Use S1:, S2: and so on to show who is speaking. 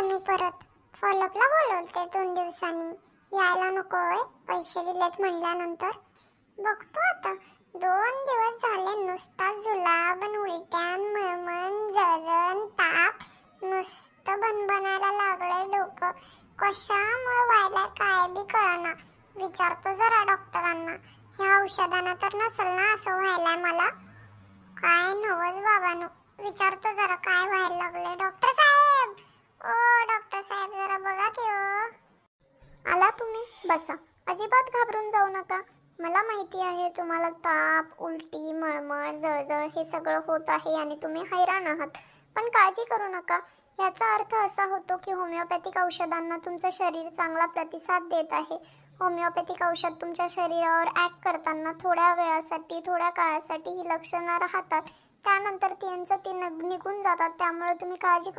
S1: बनू परत फॉलोअपला बोलवते दोन दिवसांनी. यायला नको होय पैसे दिलेत म्हणल्यानंतर. बघतो आता. दोन दिवस झाले नुसता जुलाब आणि उलट्यान मळमण जळजळ ताप. नुसतं बनबनायला लागलंय डोकं. कशामुळे व्हायला काय बी कळना. विचारतो जरा डॉक्टरांना. ह्या औषधानं तर नसेल ना असं व्हायलाय मला. काय नवस बाबानो. विचारतो जरा काय व्हायला लागलंय. डॉक्टर साहेब ओ डॉक्टर साहेब जरा बघा की ओ आला तुम्ही बसा. अजिबात घाबरून जाऊ नका. मला माहिती आहे तुम्हाला ताप उलटी मळमळ जळजळ हे सगळं होत आहे आणि तुम्ही हैराण आहात. पण काळजी करू नका. याचा अर्थ असा होतो की होमिओपॅथिक औषधांना तुमचं शरीर चांगला प्रतिसाद देत आहे. होमिओपॅथिक औषध तुमच्या शरीरावर ॲक्ट करताना थोड्या वेळासाठी थोड्या काळासाठी ही लक्षणं राहतात. त्यानंतर त्यांचं ते नग- निघून जातात. त्यामुळे तुम्ही काळजी